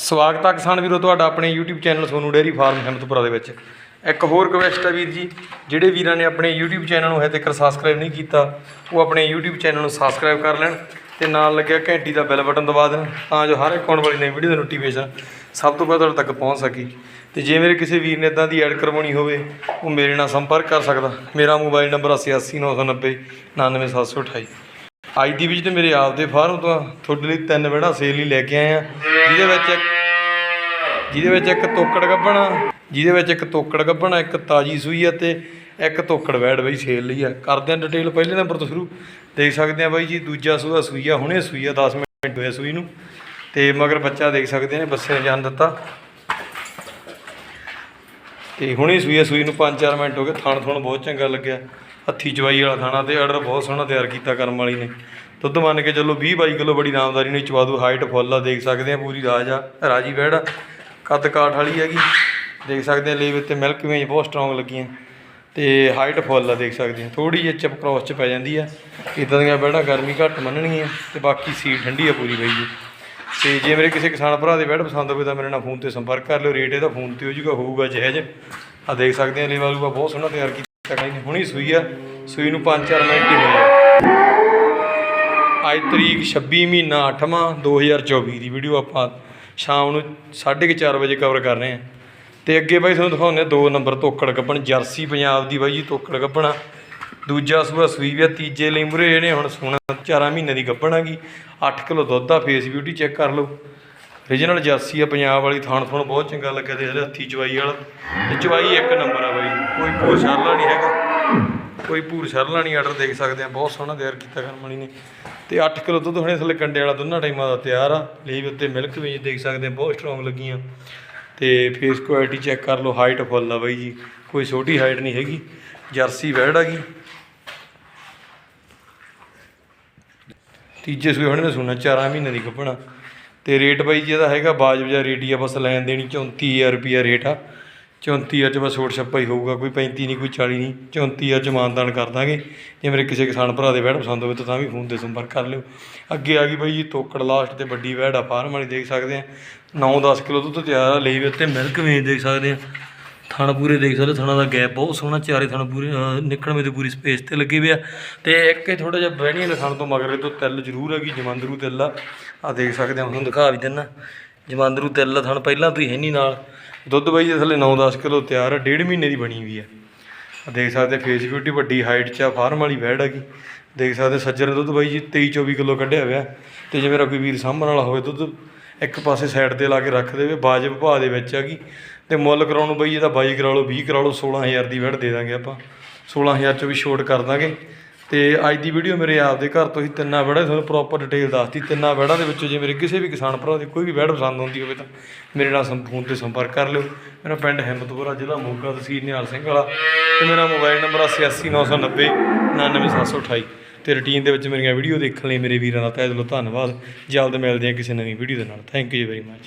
ਸਵਾਗਤ ਹੈ ਕਿਸਾਨ ਵੀਰੋ ਤੁਹਾਡਾ ਆਪਣੇ YouTube channel Sonu dairy farm Himmatpura ਦੇ ਵਿੱਚ। ਇੱਕ ਹੋਰ ਰਿਕਵੈਸਟ ਹੈ ਵੀਰ ਜੀ, ਜਿਹੜੇ ਵੀਰਾਂ ਨੇ ਆਪਣੇ YouTube ਚੈਨਲ ਨੂੰ ਹਜੇ ਤੱਕ ਸਬਸਕ੍ਰਾਈਬ ਨਹੀਂ ਕੀਤਾ, ਉਹ ਆਪਣੇ YouTube ਚੈਨਲ ਨੂੰ ਸਬਸਕ੍ਰਾਈਬ ਕਰ ਲੈਣ ਤੇ ਨਾਲ ਲੱਗਿਆ ਘੰਟੀ ਦਾ ਬੈਲ ਬਟਨ ਦਬਾ ਦੇਣ, ਤਾਂ ਜੋ ਹਰ ਇੱਕ ਆਉਣ ਵਾਲੀ ਨਵੀਂ ਵੀਡੀਓ ਦੀ ਨੋਟੀਫਿਕੇਸ਼ਨ ਸਭ ਤੋਂ ਪਹਿਲਾਂ ਤੁਹਾਡੇ ਤੱਕ ਪਹੁੰਚ ਸਕੀ। ਤੇ ਜੇ ਮੇਰੇ ਕਿਸੇ ਵੀਰ ਨੇ ਇਦਾਂ ਦੀ ਐਡ ਕਰਵਾਉਣੀ ਹੋਵੇ, ਉਹ ਮੇਰੇ ਨਾਲ ਸੰਪਰਕ ਕਰ ਸਕਦਾ। ਮੇਰਾ ਮੋਬਾਈਲ ਨੰਬਰ 889990 99728 ਅੱਜ ਦੀ ਵਿੱਚ ਤੇ ਮੇਰੇ ਆਪ ਦੇ ਫਾਰਮ ਤੋਂ ਤੁਹਾਡੇ ਲਈ ਤਿੰਨ ਵਿਹੜਾ ਸੇਲ ਲਈ ਲੈ ਕੇ ਆਏ ਆ। ਜਿਹਦੇ ਵਿੱਚ ਇੱਕ ਜਿਹਦੇ ਵਿੱਚ ਇੱਕ ਤੋਕੜ ਗੱਭਣਾ ਜਿਹਦੇ ਵਿੱਚ ਇੱਕ ਤੋਕੜ ਗੱਭਣਾ ਇੱਕ ਤਾਜੀ ਸੂਈ ਹੈ ਤੇ ਇੱਕ ਤੋਕੜ ਵੈੜ ਬਈ ਸੇਲ ਲਈ ਆ। ਕਰਦੇ ਆ ਡਿਟੇਲ ਪਹਿਲੇ ਨੰਬਰ ਤੋਂ ਸ਼ੁਰੂ। ਦੇਖ ਸਕਦੇ ਆ ਬਾਈ ਜੀ, ਦੂਜਾ ਸੂਆ ਸੂਈਆ ਹੁਣੇ ਸੂਈਆ ਆ 10 ਮਿੰਟ ਹੋਏ ਸੂਈ ਨੂੰ। ਤੇ ਮਗਰ ਬੱਚਾ ਦੇਖ ਸਕਦੇ ਨੇ, ਬੱਸੇ ਨੇ ਜਾਨ ਦਿੱਤਾ। ਤੇ ਹੁਣੇ ਸੂਈ ਆ, ਸੂਈ ਨੂੰ 5-4 ਮਿੰਟ ਹੋ ਗਏ, ਥਣ ਥਣ ਬਹੁਤ ਚੰਗਾ ਲੱਗਿਆ। ਹੱਥੀ ਚਵਾਈ ਵਾਲਾ ਥਾਣਾ ਤੇ ਆਰਡਰ ਬਹੁਤ ਸੋਹਣਾ ਤਿਆਰ ਕੀਤਾ ਕਰਮ ਵਾਲੀ ਨੇ। ਦੁੱਧ ਮੰਨ ਕੇ ਚੱਲੋ 20 22 ਕਿਲੋ ਬੜੀ ਨਾਮਦਾਰੀ ਨੇ ਚਵਾ ਹਾਈਟ ਫੁੱਲ ਆ, ਦੇਖ ਸਕਦੇ ਆ ਪੂਰੀ ਰਾਜ ਆ, ਰਾਜੀ ਬੈੜ ਆ। ਕੱਦ ਕਾਠ ਵਾਲੀ ਹੈਗੀ, ਦੇਖ ਸਕਦੇ ਆ ਲੇਵ ਤੇ ਮਿਲਕ ਵੇਜ ਬਹੁਤ ਸਟਰੋਂਗ ਲੱਗੀਆਂ। ਤੇ ਹਾਈਟ ਫੁੱਲ ਆ, ਦੇਖ ਸਕਦੇ ਆ। ਥੋੜੀ ਜਿਹੀ ਚਪ ਕ੍ਰੋਸ ਚ ਪੈ ਜਾਂਦੀ ਆ। ਇਦਾਂ ਦੀਆਂ ਬੈੜਾਂ ਗਰਮੀ ਘੱਟ ਮੰਨਣਗੀਆਂ ਤੇ ਬਾਕੀ ਸੀਟ ਠੰਡੀ ਆ ਪੂਰੀ ਬਈ ਜੀ। ਤੇ ਜੇ ਮੇਰੇ ਕਿਸੇ ਕਿਸਾਨ ਭਰਾ ਦੇ ਬੈਡ ਪਸੰਦ ਹੋਵੇ ਤਾਂ ਮੇਰੇ ਨਾਲ ਫੋਨ ਤੇ ਸੰਪਰਕ ਕਰ ਲਿਓ। ਰੇਟ ਇਹਦਾ ਫੋਨ ਤੇ ਹੋ ਜੂਗਾ ਹੋਊਗਾ ਜਹਿਜ ਆ ਦੇਖ ਸਕਦੇ ਆ ਲੇਵਾਲੂਗਾ ਬਹੁਤ ਸੋਹਣਾ ਤਿਆਰ ਕੀਤਾ। ਗਈ ਨੇ ਹੁਣੀ ਸੂਈ ਆ, ਸੂਈ ਨੂੰ 5-4 ਮਿੰਟ ਹੀ ਹੋਏ ਅੱਜ ਤਰੀਕ 26 ਮਹੀਨਾ 8ਵਾਂ 2024 ਦੀ ਵੀਡੀਓ ਆਪਾਂ ਸ਼ਾਮ ਨੂੰ 4:30 ਵਜੇ ਕਵਰ ਕਰ ਰਹੇ ਹਾਂ। ਤੇ ਅੱਗੇ ਬਾਈ ਤੁਹਾਨੂੰ ਦਿਖਾਉਂਦੇ ਆ ਦੋ ਨੰਬਰ ਤੋਕੜ ਗੱਬਣ ਜਰਸੀ ਪੰਜਾਬ ਦੀ ਬਾਈ ਜੀ ਤੋਕੜ ਗੱਬਣਾ ਦੂਜਾ ਸੂਆ ਸੂਈ ਵੀ ਆ, ਤੀਜੇ ਲਈ ਮੁਰੇ ਇਹਨੇ ਹੁਣ ਸੋਣਾ 4 ਮਹੀਨੇ ਦੀ ਗੱਬਣ ਹੈਗੀ। 8 ਕਿਲੋ ਦੁੱਧ ਆ ਫੇਸ ਬਿਊਟੀ ਚੈੱਕ ਕਰ ਲਓ। ਰੀਜਨਲ ਜਰਸੀ ਆ, ਪੰਜਾਬ ਵਾਲੀ ਥਾਣ ਥਣ ਬਹੁਤ ਚੰਗਾ ਲੱਗਿਆ ਤੇ ਇਹਦੇ ਹੱਥੀ ਚਵਾਈ ਵਾਲਾ। ਤੇ ਚਵਾਈ ਇੱਕ ਨੰਬਰ ਆ ਬਾਈ ਕੋਈ ਭੂਰ ਸ਼ਰਲਾ ਨਹੀਂ ਹੈਗਾ। ਕੋਈ ਭੂਰ ਸ਼ਰਲਾ ਨਹੀਂ ਆਰਡਰ ਦੇਖ ਸਕਦੇ ਆ। ਬਹੁਤ ਸੋਹਣਾ ਤਿਆਰ ਕੀਤਾ ਕਰਮ ਵਾਲੀ ਨੇ। ਤੇ 8 ਕਿਲੋ ਦੁੱਧ ਹੁਣੇ ਥੱਲੇ ਕੰਡੇ ਵਾਲਾ ਦੋਨਾਂ ਟਾਈਮਾਂ ਦਾ ਤਿਆਰ ਆ। ਲੀਵ ਉੱਤੇ ਮਿਲਕ ਵੀ ਦੇਖ ਸਕਦੇ ਆ, ਬਹੁਤ ਸਟਰੋਂਗ ਲੱਗੀਆਂ। ਤੇ ਫੇਸ ਕੁਆਲਿਟੀ ਚੈੱਕ ਕਰ ਲਓ ਹਾਈਟ ਫੁੱਲ ਆ ਬਾਈ ਜੀ। ਕੋਈ ਛੋਟੀ ਹਾਈਟ ਨਹੀਂ ਹੈਗੀ, ਜਰਸੀ ਵੈੜ ਹੈਗੀ ਤੀਜੇ ਸੂਏ ਹੁਣੇ ਨੇ ਸੁਣਾ 4 ਮਹੀਨੇ ਦੀ ਕੱਪਣਾ ਤੇ ਰੇਟ ਬਾਈ ਜੀ ਇਹਦਾ ਹੈਗਾ, ਬਾਜ ਬਜਾ ਰੇਟ ਹੀ ਆ, ਬਸ ਲੈਣ ਦੇਣੀ 34000 ਰੁਪਿਆ ਰੇਟ ਆ। 34000 ਅੱਜ ਬਸ ਛੋਟ ਛੱਪਾ ਹੀ ਹੋਊਗਾ ਕੋਈ 35 ਨਹੀਂ ਕੋਈ 40 ਨਹੀਂ 34000 ਅੱਜ ਮਾਨਦਾਨ ਕਰ ਦਾਂਗੇ। ਜੇ ਮੇਰੇ ਕਿਸੇ ਕਿਸਾਨ ਭਰਾ ਦੇ ਵੈੜ ਪਸੰਦ ਹੋਵੇ ਤਾਂ ਵੀ ਫੋਨ ਤੇ ਸੰਪਰਕ ਕਰ ਲਿਓ। ਅੱਗੇ ਆ ਗਈ ਬਾਈ ਜੀ ਤੋਕੜ ਲਾਸਟ ਤੇ ਵੱਡੀ ਵੈੜ ਆ ਫਾਰਮ ਵਾਲੀ ਦੇਖ ਸਕਦੇ ਆ। 9-10 ਕਿਲੋ ਦੁੱਧ ਤਿਆਰ ਆ ਲਈ ਵੀ ਉੱਤੇ ਮਿਲਕ ਵੇਚ ਦੇਖ ਸਕਦੇ ਆ। ਥਣ ਪੂਰੇ ਦੇਖ ਸਕਦੇ ਥਣਾ ਦਾ ਗੈਪ ਬਹੁਤ ਸੋਹਣਾ ਚਾਰੇ ਥਣ ਪੂਰੇ ਅਹ, ਨਿਕਲਵੇਂ ਪੂਰੀ ਸਪੇਸ ਤੇ ਲੱਗੇ ਹੋਏ ਆ। ਤੇ ਇੱਕ ਇਹ ਥੋੜਾ ਜਿਹਾ ਬਹਿਣੀ ਵਾਲੇ ਥਣ ਤੋਂ ਮਗਰੇ ਤੋਂ ਤਿਲ ਜ਼ਰੂਰ ਹੈਗੀ ਜਮੰਦਰੂ ਤਿਲ ਆ। ਆ ਦੇਖ ਸਕਦੇ ਆ ਤੁਹਾਨੂੰ ਦਿਖਾ ਵੀ ਦਿੰਨਾ। ਜਮੰਦਰੂ ਤਿਲ ਆ, ਥਣ ਪਹਿਲਾਂ ਤੋਂ ਹੀ ਹੈ ਨਹੀਂ ਨਾਲ। ਦੁੱਧ ਬਾਈ ਦੇ ਥੱਲੇ 9-10 ਕਿਲੋ ਤਿਆਰ ਆ, ਡੇਢ ਮਹੀਨੇ ਦੀ ਬਣੀ ਵੀ ਆ। ਦੇਖ ਸਕਦੇ ਫੇਸ ਬਿਊਟੀ ਵੱਡੀ ਹਾਈਟ 'ਚ ਆ ਫਾਰਮ ਵਾਲੀ ਵੈੜ ਹੈਗੀ। ਦੇਖ ਸਕਦੇ ਸੱਜਰ ਦੁੱਧ ਬਾਈ ਜੀ 23-24 ਕਿਲੋ ਕੱਢਿਆ ਹੋਇਆ। ਤੇ ਜੇ ਮੇਰਾ ਕੋਈ ਵੀਰ ਸਾਂਭਣ ਵਾਲਾ ਹੋਵੇ ਦੁੱਧ, ਇੱਕ ਪਾਸੇ ਸਾਈਡ ਤੇ ਲਾ ਕੇ ਰੱਖ ਦੇਵੇ ਵਾਜਬ ਭਾਅ ਦੇ ਵਿੱਚ ਹੈਗੀ। ਤੇ ਮੁੱਲ ਕਰਾਉਣ ਨੂੰ ਬਈ ਇਹਦਾ ਬਾਈ ਕਰਾ ਲਓ 20 ਕਰਾ ਲਓ 16000 ਦੀ ਵੈੜ ਦੇ ਦਾਂਗੇ ਆਪਾਂ। 16000 ਚੋਂ ਵੀ ਛੋਟ ਕਰ ਦਾਂਗੇ। ਤੇ ਅੱਜ ਦੀ ਵੀਡੀਓ ਮੇਰੇ ਆਪਦੇ ਘਰ ਤੋਂ ਹੀ ਤਿੰਨਾਂ ਵੜਾ ਤੁਹਾਨੂੰ ਪ੍ਰੋਪਰ ਡਿਟੇਲ ਦੱਸਤੀ। ਤਿੰਨਾਂ ਵੜਾਂ ਦੇ ਵਿੱਚੋਂ ਜੇ ਮੇਰੇ ਕਿਸੇ ਵੀ ਕਿਸਾਨ ਭਰਾ ਦੀ ਕੋਈ ਵੀ ਵੈੜ ਪਸੰਦ ਆਉਂਦੀ ਹੋਵੇ ਤਾਂ ਮੇਰੇ ਨਾਲ ਸੰ- ਫੋਨ ਤੇ ਸੰਪਰਕ ਕਰ ਲਿਓ। ਮੇਰਾ ਪਿੰਡ ਹਿੰਮਤਪੁਰਾ ਜ਼ਿਲ੍ਹਾ ਮੋਗਾ, ਤਹਿਸੀਲ ਨਿਹਾਲ ਸਿੰਘ ਵਾਲਾ ਤੇ ਮੇਰਾ ਮੋਬਾਈਲ ਨੰਬਰ 889990 99728 ਤੇ ਰੁਟੀਨ ਦੇ ਵਿੱਚ ਮੇਰੀਆਂ ਵੀਡੀਓ ਦੇਖਣ ਲਈ ਮੇਰੇ ਵੀਰਾਂ ਦਾ ਤਹਿ ਦਿਲੋਂ ਧੰਨਵਾਦ। ਜਲਦ ਮਿਲਦੇ ਹਾਂ ਕਿਸੇ ਨਵੀਂ ਵੀਡੀਓ ਦੇ ਨਾਲ। Thank you very much